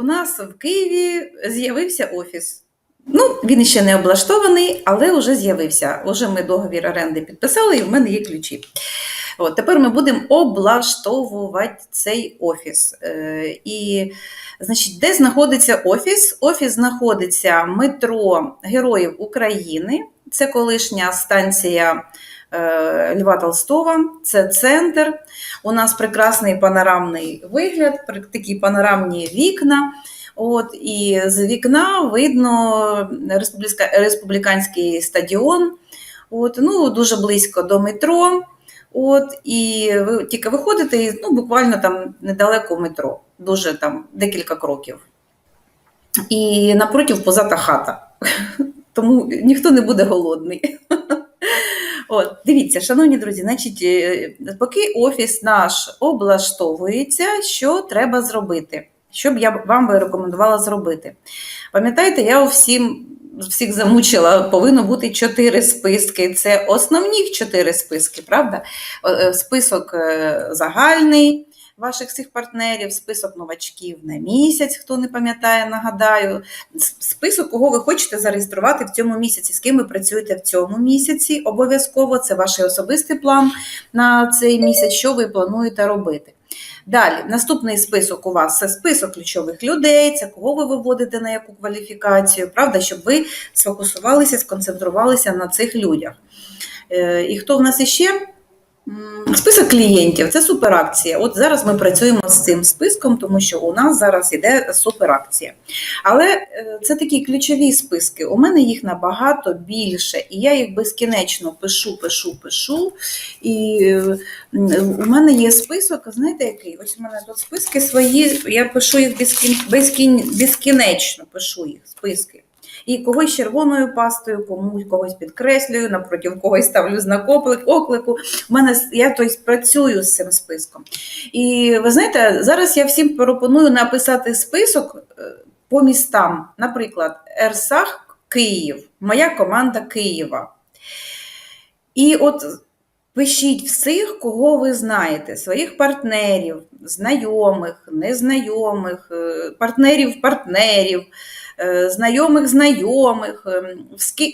у нас в Києві з'явився офіс. Ну, він ще не облаштований, але вже з'явився. Уже ми договір оренди підписали, і в мене є ключі. От, тепер ми будемо облаштовувати цей офіс. Е, і, значить, де знаходиться офіс? Офіс знаходиться метро Героїв України. Це колишня станція Льва Толстова, це центр. У нас прекрасний панорамний вигляд, такі панорамні вікна. От, і з вікна видно республіканський стадіон. От, ну, дуже близько до метро. От, і ви тільки виходите, і ну, буквально там недалеко метро, дуже там декілька кроків. І напротив позата хата. Тому ніхто не буде голодний. От, дивіться, шановні друзі, значить, е, поки офіс наш облаштовується, що треба зробити? Що б я вам би рекомендувала зробити? Пам'ятаєте, я всім, всіх замучила, повинно бути чотири списки. Це основні чотири списки, правда? Е, е, Список е, загальний ваших всіх партнерів, список новачків на місяць, хто не пам'ятає, нагадаю, список, кого ви хочете зареєструвати в цьому місяці, з ким ви працюєте в цьому місяці. Обов'язково це ваш особистий план на цей місяць, що ви плануєте робити. Далі, наступний список у вас це список ключових людей, це кого ви виводите на яку кваліфікацію, правда, щоб ви сфокусувалися, сконцентрувалися на цих людях. Е, І хто в нас іще? Список клієнтів це суперакція. От зараз ми працюємо з цим списком, тому що у нас зараз іде суперакція. Але е, це такі ключові списки. У мене їх набагато більше, і я їх безкінечно пишу, пишу, пишу. І е, у мене є список, знаєте який? Ось у мене тут списки свої, я пишу їх безкін, безкін, безкінечно, пишу їх списки. І когось червоною пастою, комусь когось підкреслюю, напроти когось ставлю знак оклику. У мене я тобто, працюю з цим списком. І ви знаєте, зараз я всім пропоную написати список е, по містам. Наприклад, Ерсах Київ, моя команда Києва. І от пишіть всіх, кого ви знаєте, своїх партнерів, знайомих, незнайомих, е, партнерів партнерів, е, знайомих знайомих. е,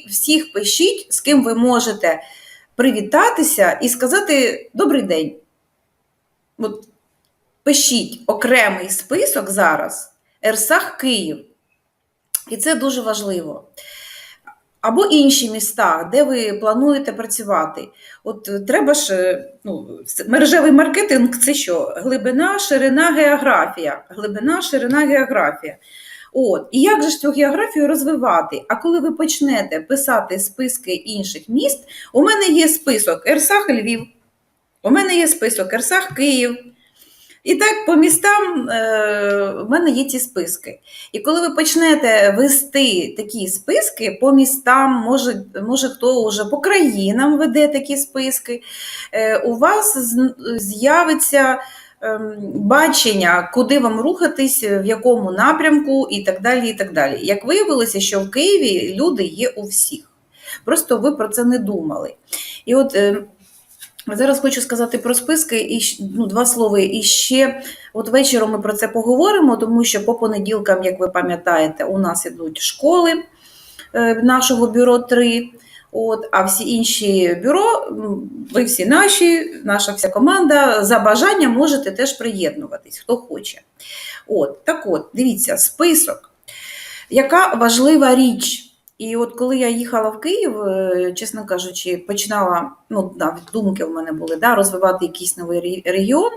Всіх пишіть, з ким ви можете привітатися і сказати добрий день. От пишіть окремий список зараз Ерсах Київ. І це дуже важливо. Або інші міста, де ви плануєте працювати. От е, треба ж, е, ну, мережевий маркетинг це що? Глибина, ширина, географія. Глибина, ширина, географія. От. І як же ж цю географію розвивати? А коли ви почнете писати списки інших міст, у мене є список Ерсах Львів, у мене є список Ерсах Київ. І так по містам е, в мене є ці списки. І коли ви почнете вести такі списки по містам, може, може хто вже по країнам веде такі списки, е, у вас з'явиться бачення, куди вам рухатись, в якому напрямку і так далі. і так далі. Як виявилося, що в Києві люди є у всіх. Просто ви про це не думали. І от е, зараз хочу сказати про списки і ну, два слова. І ще от вечором ми про це поговоримо, тому що по понеділкам, як ви пам'ятаєте, у нас ідуть школи е, нашого бюро 3. От, а всі інші бюро, ви всі наші, наша вся команда, за бажанням можете теж приєднуватись, хто хоче. От, так от, дивіться, список. Яка важлива річ? І от коли я їхала в Київ, е, чесно кажучи, починала, ну, навіть думки в мене були, да, розвивати якийсь новий регіон.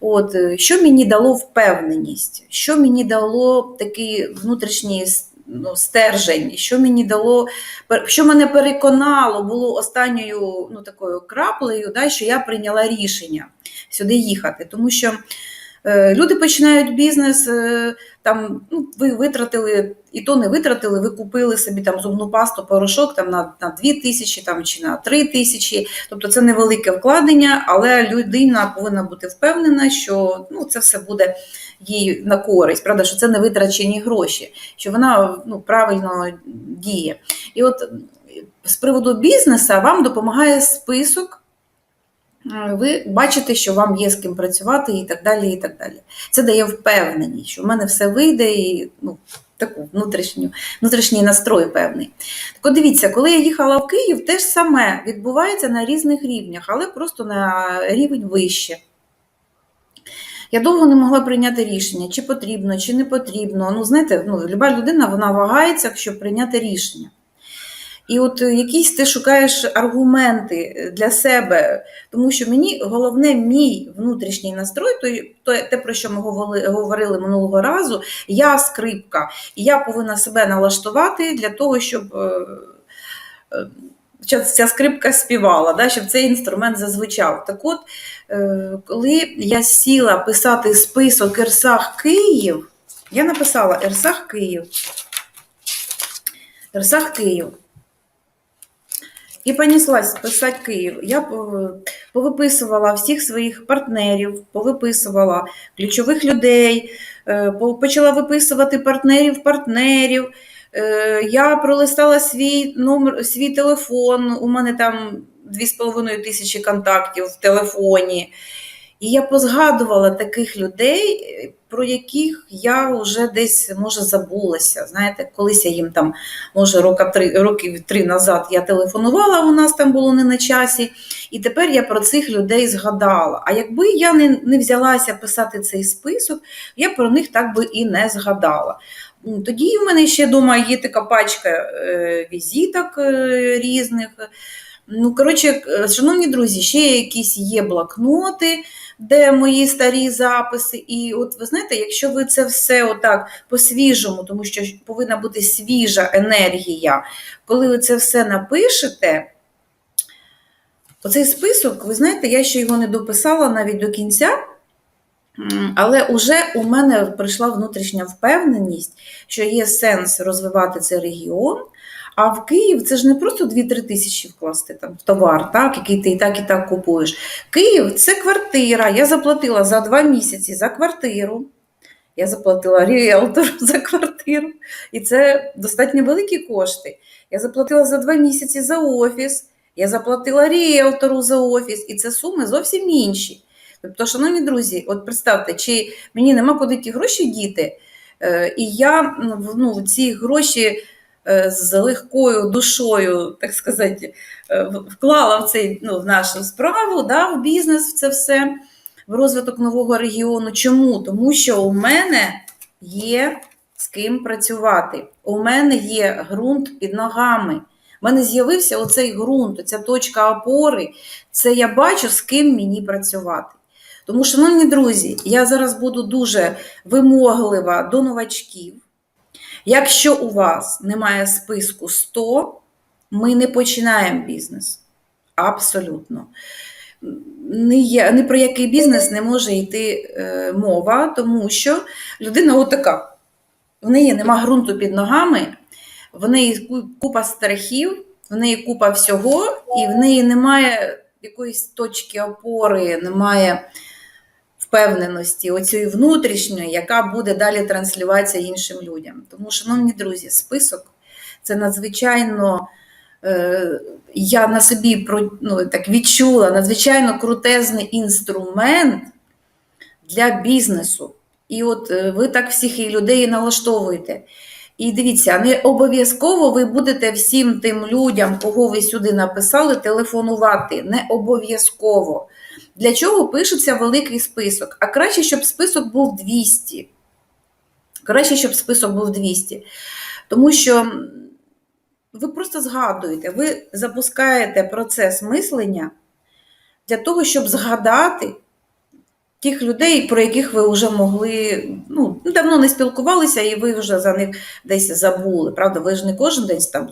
От, е, що мені дало впевненість, що мені дало такий внутрішній ну, стержень, що мені дало, що мене переконало, було останньою ну, такою краплею, да, що я прийняла рішення сюди їхати. Тому що люди починають бізнес, е, там, ну, ви витратили, і то не витратили, ви купили собі там зубну пасту, порошок там, на, на 2 тисячі там, чи на 3 тисячі. Тобто це невелике вкладення, але людина повинна бути впевнена, що ну, це все буде їй на користь, правда, що це не витрачені гроші, що вона ну, правильно діє. І от з приводу бізнесу вам допомагає список е, ви бачите, що вам є з ким працювати і так далі. і так далі. Це дає впевненість, що в мене все вийде і ну, таку внутрішню, внутрішній настрой певний. Так от дивіться, коли я їхала в Київ, те ж саме відбувається на різних рівнях, але просто на рівень вище. Я довго не могла прийняти рішення, чи потрібно, чи не потрібно. Ну, знаєте, ну, люба людина вона вагається, щоб прийняти рішення. І от е, якісь ти шукаєш аргументи для себе, тому що мені головне мій внутрішній настрой, той, те, про що ми говорили, минулого разу, я скрипка, і я повинна себе налаштувати для того, щоб е, е, ця скрипка співала, да, щоб цей інструмент зазвучав. Так от, е, коли я сіла писати список Ерсах Київ, я написала Ерсах Київ. Ерсах Київ. І понеслась писати Київ. Я е, повиписувала всіх своїх партнерів, повиписувала ключових людей, е, почала виписувати партнерів партнерів. Е, Я пролистала свій номер, свій телефон. У мене там 2,5 тисячі контактів в телефоні. І я позгадувала таких людей, про яких я вже десь може забулася. Знаєте, колись я їм там, може, рока три, років три назад я телефонувала, у нас там було не на часі, і тепер я про цих людей згадала. А якби я не, не взялася писати цей список, я про них так би і не згадала. Тоді в мене ще вдома є така пачка е, візиток е, різних. Ну, коротше, е, шановні друзі, ще якісь є блокноти, де мої старі записи. І от ви знаєте, якщо ви це все отак по-свіжому, тому що повинна бути свіжа енергія, коли ви це все напишете, оцей список, ви знаєте, я ще його не дописала навіть до кінця. Але вже у мене прийшла внутрішня впевненість, що є сенс розвивати цей регіон. А в Київ це ж не просто 2-3 тисячі вкласти там в товар, так, який ти і так і так купуєш. Київ це квартира. Я заплатила за два місяці за квартиру. Я заплатила ріелтору за квартиру. І це достатньо великі кошти. Я заплатила за два місяці за офіс. Я заплатила ріелтору за офіс, і це суми зовсім інші. Тобто, шановні друзі, от представте, чи мені нема куди ті гроші діти, е, і я ну, ці гроші з легкою душою, так сказати, е, вклала в цей ну, в нашу справу, да, в бізнес, в це все, в розвиток нового регіону. Чому? Тому що у мене є з ким працювати. У мене є ґрунт під ногами. У мене з'явився оцей ґрунт, оця точка опори. Це я бачу, з ким мені працювати. Тому, шановні друзі, я зараз буду дуже вимоглива до новачків. Якщо у вас немає списку 100, ми не починаємо бізнес. Абсолютно. Ні, ні про який бізнес не може йти е, мова, тому що людина отака. В неї нема ґрунту під ногами, в неї купа страхів, в неї купа всього, і в неї немає якоїсь точки опори, немає впевненості, оцієї внутрішньої, яка буде далі транслюватися іншим людям. Тому, шановні друзі, список це надзвичайно. е, Я на собі ну, так відчула надзвичайно крутезний інструмент для бізнесу. І от е, ви так всіх і людей налаштовуєте. І дивіться, не обов'язково ви будете всім тим людям, кого ви сюди написали, телефонувати. Не обов'язково. Для чого пишеться великий список? А краще, щоб список був 200. Краще, щоб список був 200. Тому що ви просто згадуєте, ви запускаєте процес мислення для того, щоб згадати тих людей, про яких ви вже могли, ну, давно не спілкувалися, і ви вже за них десь забули. Правда, ви ж не кожен день там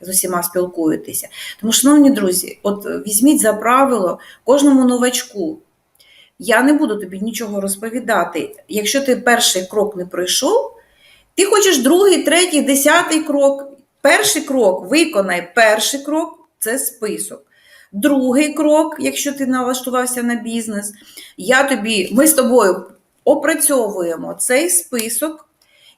з усіма спілкуєтеся. Тому, шановні друзі, от візьміть за правило кожному новачку. Я не буду тобі нічого розповідати. Якщо ти перший крок не пройшов, ти хочеш другий, третій, десятий крок. Перший крок виконай перший крок це список. Другий крок, якщо ти налаштувався на бізнес, я тобі, ми з тобою опрацьовуємо цей список,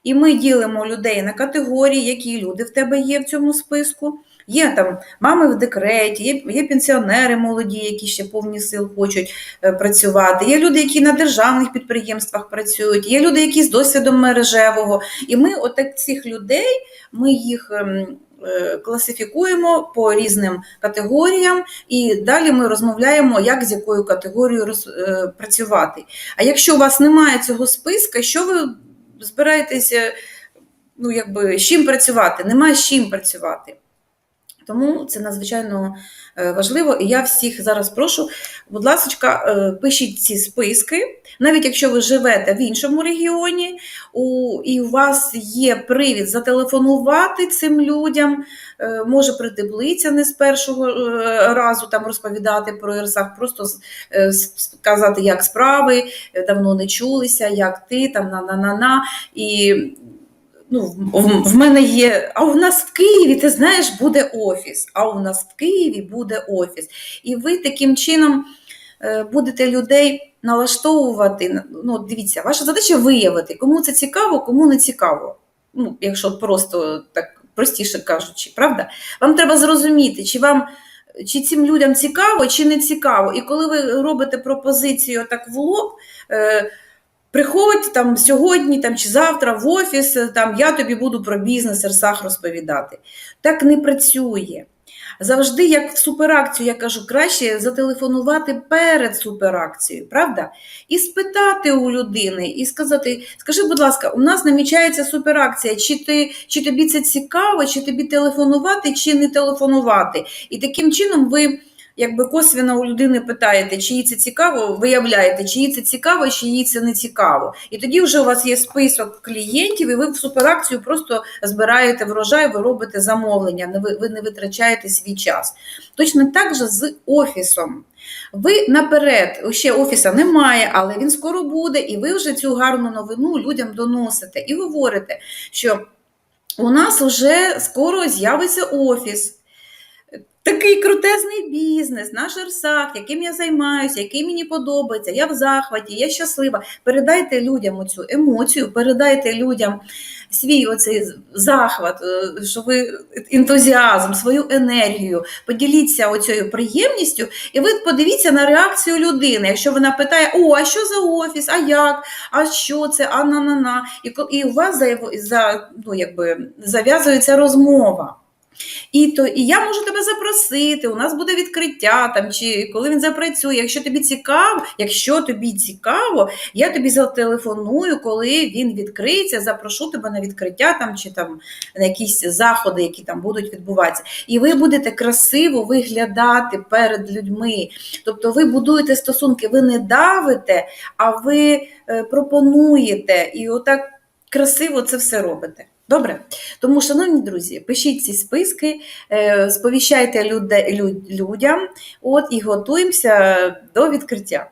і ми ділимо людей на категорії, які люди в тебе є в цьому списку. Є там мами в декреті, є, є пенсіонери молоді, які ще повні сил хочуть е, працювати. Є люди, які на державних підприємствах працюють, є люди, які з досвідом мережевого. І ми, отак цих людей, ми їх. Е, Класифікуємо по різним категоріям, і далі ми розмовляємо, як з якою категорією е, працювати. А якщо у вас немає цього списка, що ви збираєтеся ну, якби, з чим працювати? Немає з чим працювати. Тому це надзвичайно е, важливо. І я всіх зараз прошу, будь ласка, е, пишіть ці списки, навіть якщо ви живете в іншому регіоні, і у вас є привід зателефонувати цим людям, е, може прийти не з першого разу там розповідати про ірсах, просто сказати, як справи, давно не чулися, як ти там на-на-на-на. І ну, в, мене є, а у нас в Києві, ти знаєш, буде офіс. А у нас в Києві буде офіс. І ви таким чином е, будете людей налаштовувати. Ну, дивіться, ваша задача виявити, кому це цікаво, кому не цікаво. Ну, якщо просто так простіше кажучи, правда? Вам треба зрозуміти, чи вам. Чи цим людям цікаво, чи не цікаво. І коли ви робите пропозицію так в лоб, е, Приходь там сьогодні там, чи завтра в офіс, е, там, я тобі буду про бізнес Ерсах розповідати. Так не працює. Завжди, як в суперакцію, я кажу, краще зателефонувати перед суперакцією, правда? І спитати у людини, і сказати: скажи, будь ласка, у нас намічається суперакція, чи, ти, чи тобі це цікаво, чи тобі телефонувати, чи не телефонувати. І таким чином ви якби косвіно у людини питаєте, чи їй це цікаво, виявляєте, чи їй це цікаво, чи їй це не цікаво. І тоді вже у вас є список клієнтів, і ви в суперакцію просто збираєте врожай, ви робите замовлення, ви не витрачаєте свій час. Точно так же з офісом. Ви наперед, ще офіса немає, але він скоро буде, і ви вже цю гарну новину людям доносите і говорите, що у нас вже скоро з'явиться офіс. Такий крутезний бізнес, наш Ерсак, яким я займаюся, який мені подобається, я в захваті, я щаслива. Передайте людям цю емоцію, передайте людям свій оцей захват, е, що ви ентузіазм, свою енергію, поділіться оцією приємністю, і ви подивіться на реакцію людини. Якщо вона питає, о, а що за офіс, а як, а що це, а на-на-на. І, і у вас за, за, ну, якби, зав'язується розмова. І то і я можу тебе запросити. У нас буде відкриття там, чи коли він запрацює. Якщо тобі цікаво, якщо тобі цікаво, я тобі зателефоную, коли він відкриється, запрошу тебе на відкриття там чи там на якісь заходи, які там будуть відбуватися. І ви будете красиво виглядати перед людьми. Тобто ви будуєте стосунки, ви не давите, а ви е, пропонуєте. І отак красиво це все робите. Добре? Тому, шановні друзі, пишіть ці списки, е, сповіщайте людям от, і готуємося до відкриття.